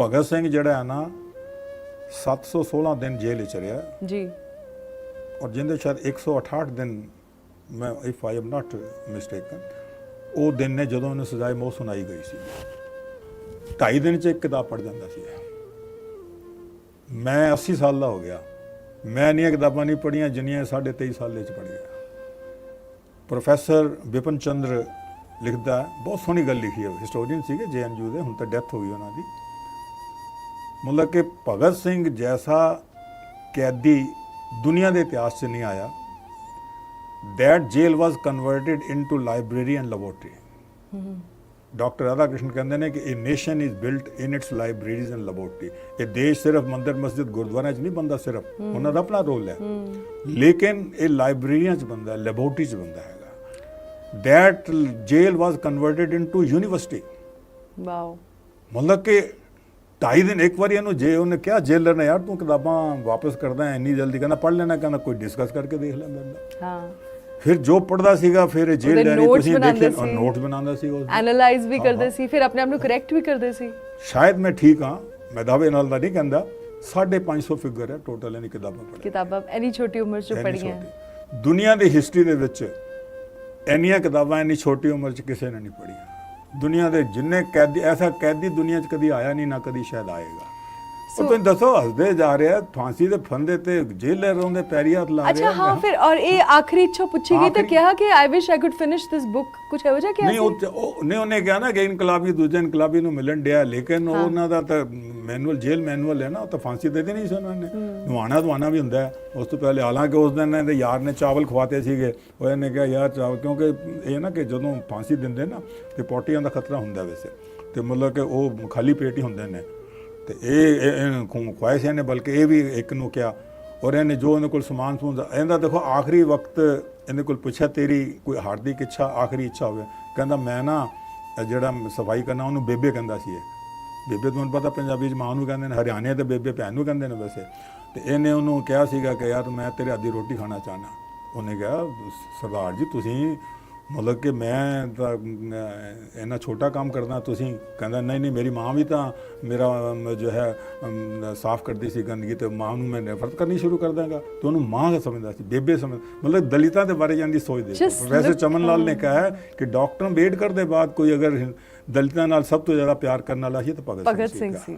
ਭਗਤ ਸਿੰਘ ਜਿਹੜਾ ਹੈ ਨਾ 716 ਦਿਨ ਜੇਲ੍ਹ ਵਿੱਚ ਰਿਹਾ। ਜੀ। ਔਰ ਜਿੰਦੇ ਸ਼ਾਇਦ 168 ਦਿਨ ਮੈਂ if I am not mistaken ਉਹ ਦਿਨ ਨੇ ਜਦੋਂ ਉਹਨੂੰ ਸਜ਼ਾਏ ਮੌਤ ਸੁਣਾਈ ਗਈ ਸੀ। ਢਾਈ ਦਿਨ ਚ ਇੱਕ ਕਿਤਾਬ ਪੜ੍ਹ ਜਾਂਦਾ ਸੀ ਮੈਂ 80 ਸਾਲ ਦਾ ਹੋ ਗਿਆ। ਮੈਂ ਨਹੀਂ ਕਿਤਾਬਾਂ ਨਹੀਂ ਪੜ੍ਹੀਆਂ ਜਿੰਨੀਆਂ 23.5 ਸਾਲ ਦੇ ਚ ਪੜ੍ਹੀਆਂ ਪ੍ਰੋਫੈਸਰ ਵਿਪਨ ਚੰਦਰ ਲਿਖਦਾ ਬਹੁਤ ਸੋਹਣੀ ਗੱਲ ਲਿਖੀ ਹੈ। ਹਿਸਟੋਰੀਅਨ ਸੀਗੇ ਜੇਐਨਯੂ ਦੇ ਹੁਣ ਤਾਂ ਡੈਥ ਹੋ ਗਈ ਉਹਨਾਂ ਦੀ। ਮਤਲਬ ਕਿ ਭਗਤ ਸਿੰਘ ਜੈਸਾ ਕੈਦੀ ਦੁਨੀਆ ਦੇ ਇਤਿਹਾਸ 'ਚ ਨਹੀਂ ਆਇਆ। That jail was converted into library and laboratory. Doctor Radha Krishna ਕਹਿੰਦੇ ਨੇ ਕਿ ਇਹ nation is built in its libraries and laboratory ਇਹ ਦੇਸ਼ ਸਿਰਫ ਮੰਦਰ ਮਸਜਿਦ ਗੁਰਦੁਆਰਿਆਂ 'ਚ ਨਹੀਂ ਬੰਦਾ ਸਿਰਫ। ਉਹਨਾਂ ਦਾ ਆਪਣਾ ਰੋਲ ਹੈ। ਲੇਕਿਨ ਇਹ ਲਾਇਬ੍ਰੇਰੀਆਂ 'ਚ ਬੰਦਾ ਲੈਬੋਰਟਰੀ 'ਚ ਬੰਦਾ ਹੈਗਾ। That jail was converted into university wow. ਮਤਲਬ ਕਿ ਢਾਈ ਦਿਨ ਇੱਕ ਵਾਰੀ ਇਹਨੂੰ ਜੇ ਉਹਨੇ ਕਿਹਾ ਜੇਲਰ ਨੇ ਯਾਰ ਤੂੰ ਕਿਤਾਬਾਂ ਵਾਪਸ ਕਰਦਾ ਇੰਨੀ ਜਲਦੀ ਕਹਿੰਦਾ ਪੜ੍ਹ ਲੈਣਾ ਕਹਿੰਦਾ ਕੋਈ ਡਿਸਕਸ ਕਰਕੇ ਦੇਖ ਲੈ ਮੇਰੇ ਨਾਲ ਹਾਂ। ਫਿਰ ਜੋ ਪੜਦਾ ਸੀਗਾ ਫਿਰ ਇਹ ਉਹਦੇ ਡਾਇਰੀ ਤੁਸੀਂ ਦੇਖੇ ਸੀ। ਨੋਟਸ ਬਣਾਉਂਦਾ ਸੀ ਉਹ ਐਨਾਲਾਈਜ਼ ਵੀ ਕਰਦੇ। ਸੀ ਫਿਰ ਆਪਣੇ ਆਪ ਨੂੰ ਕਰੈਕਟ ਵੀ ਕਰਦੇ ਸੀ। ਸ਼ਾਇਦ ਮੈਂ ਠੀਕ ਹਾਂ ਮੈਂ ਦਾਅਵੇ ਨਾਲ ਤਾਂ ਨਹੀਂ ਕਹਿੰਦਾ 550 ਫਿਗਰ ਹੈ ਟੋਟਲ ਇਹਨੀ ਕਿਤਾਬਾਂ ਪੜ੍ਹੀਆਂ। ਕਿਤਾਬਾਂ ਇੰਨੀ ਛੋਟੀ ਉਮਰ 'ਚ ਪੜ੍ਹੀਆਂ। ਦੁਨੀਆ ਦੀ ਹਿਸਟਰੀ ਦੇ ਵਿੱਚ ਇੰਨੀਆਂ ਕਿਤਾਬਾਂ ਇੰਨੀ ਛੋਟੀ ਉਮਰ 'ਚ ਕਿਸੇ ਨੇ ਨਹੀਂ ਪੜ੍ਹੀਆਂ। ਦੁਨੀਆ ਦੇ ਜਿੰਨੇ ਕੈਦੀ ਐਸਾ ਕੈਦੀ ਦੁਨੀਆ 'ਚ ਕਦੀ ਆਇਆ ਨਹੀਂ, ਨਾ ਕਦੀ ਸ਼ਾਇਦ ਆਏਗਾ। So- ਤੁਸੀਂ ਦੱਸੋ ਹੱਸਦੇ ਜਾ ਰਿਹਾ ਫਾਂਸੀ ਦੇ ਫੰਦੇ ਤੇ ਜੇਲਰ ਰੋਂਦੇ ਪੈਰੀ ਹੱਥ ਲਾ ਅੱਛਾ ਰਿਹਾ ਹਾਂ ਫਿਰ ਔਰ ਇਹ ਆਖਰੀ ਇੱਛਾ ਪੁੱਛੀ ਗਈ ਤਾਂ ਕਿਹਾ ਕਿ I wish I could finish this book ਕੁਝ ਇਹੋ ਜਿਹਾ ਕਿਹਾ ਨਹੀਂ ਉਹ ਸੀ ਨਹੀਂ ਉਹਨੇ ਕਿਹਾ ਨਾ ਕਿ ਇਨਕਲਾਬੀ ਦੂਜੇ ਇਨਕਲਾਬੀ ਨੂੰ ਮਿਲਣ ਡਿਆ ਲੇਕਿਨ। ਉਹਨਾਂ ਦਾ ਤਾਂ ਮੈਨੂਅਲ ਜੇਲ ਮੈਨੂਅਲ ਹੈ ਨਾ ਉਹ ਤਾਂ ਫਾਂਸੀ ਦੇ ਦੇ ਨਹੀਂ ਸੀ ਉਹਨਾਂ ਨੇ। ਨਵਾਣਾ ਦਵਾਣਾ ਵੀ ਹੁੰਦਾ ਉਸ ਤੋਂ ਪਹਿਲੇ ਹਾਲਾਂਕਿ ਉਸ ਦਿਨ ਇਹਦੇ ਯਾਰ ਨੇ ਚਾਵਲ ਖਵਾਤੇ ਸੀਗੇ। ਉਹ ਇਹਨੇ ਕਿਹਾ ਯਾਰ ਚਾਵਲ ਕਿਉਂਕਿ ਇਹ ਨਾ ਕਿ ਜਦੋਂ ਫਾਂਸੀ ਦਿੰਦੇ ਨਾ ਤੇ ਪੋਟੀਆਂ ਦਾ ਖਤਰਾ ਹੁੰਦਾ ਵੈਸੇ। ਤੇ ਮਤਲਬ ਕਿ ਉਹ ਖਾਲੀ ਪੇਟ ਹੀ ਹੁੰਦੇ ਨੇ। ਤੇ ਇਹ ਇਹ ਖਵਾਏ ਸੀ ਇਹਨੇ, ਬਲਕਿ ਇਹ ਵੀ ਇੱਕ ਨੂੰ ਕਿਹਾ, ਔਰ ਇਹਨੇ ਜੋ ਇਹਦੇ ਕੋਲ ਸਮਾਨ ਸਮੂਨ ਦਾ- ਇਹਦਾ ਦੇਖੋ ਆਖਰੀ ਵਕਤ ਇਹਦੇ ਕੋਲ ਪੁੱਛਿਆ, ਤੇਰੀ ਕੋਈ ਹਾਰਦਿਕ ਇੱਛਾ, ਆਖਰੀ ਇੱਛਾ ਹੋਵੇ? ਕਹਿੰਦਾ, ਮੈਂ ਨਾ ਜਿਹੜਾ ਸਫ਼ਾਈ ਕਰਨਾ, ਉਹਨੂੰ ਬੇਬੇ ਕਹਿੰਦਾ ਸੀ ਇਹ। ਬੇਬੇ ਤੁਹਾਨੂੰ ਪਤਾ ਪੰਜਾਬੀ ਚ ਮਾਂ ਨੂੰ ਕਹਿੰਦੇ ਨੇ, ਹਰਿਆਣੇ ਤੇ ਬੇਬੇ ਭੈਣ ਨੂੰ ਕਹਿੰਦੇ ਨੇ ਵੈਸੇ। ਤੇ ਇਹਨੇ ਉਹਨੂੰ ਕਿਹਾ ਸੀਗਾ ਕਿ, ਯਾਰ, ਮੈਂ ਤੇਰੇ ਅੱਧੀ ਰੋਟੀ ਖਾਣਾ ਚਾਹਨਾ ਉਹਨੇ ਕਿਹਾ, ਸਰਦਾਰ ਜੀ, ਤੁਸੀਂ ਮਤਲਬ ਕਿ ਮੈਂ ਤਾਂ ਇੰਨਾ ਛੋਟਾ ਕੰਮ ਕਰਦਾ ਤੁਸੀਂ ਕਹਿੰਦਾ ਨਹੀਂ ਨਹੀਂ ਮੇਰੀ ਮਾਂ ਵੀ ਤਾਂ ਮੇਰਾ ਜੋ ਹੈ ਸਾਫ਼ ਕਰਦੀ ਸੀ ਗੰਦਗੀ ਤੇ ਮਾਂ ਨੂੰ ਮੈਂ ਨਫ਼ਰਤ ਕਰਨੀ ਸ਼ੁਰੂ ਕਰ ਦਾਂਗਾ ਤੇ ਉਹਨੂੰ ਮਾਂ ਸਮਝਦਾ ਸੀ ਬੇਬੇ ਸਮਝ ਮਤਲਬ ਦਲਿਤਾਂ ਦੇ ਬਾਰੇ ਜਾਂਦੀ ਸੋਚਦੇ ਸੀ। Just ਵੈਸੇ ਚਮਨ ਲਾਲ ਨੇ ਕਿਹਾ ਕਿ ਡਾਕਟਰ ਅੰਬੇਡਕਰ ਦੇ ਬਾਅਦ ਕੋਈ ਅਗਰ ਦਲਿਤਾਂ ਨਾਲ ਸਭ ਤੋਂ ਜ਼ਿਆਦਾ ਪਿਆਰ ਕਰਨ ਵਾਲਾ ਸੀ ਤਾਂ ਭਗਤ ਸਿੰਘ। ਸੀ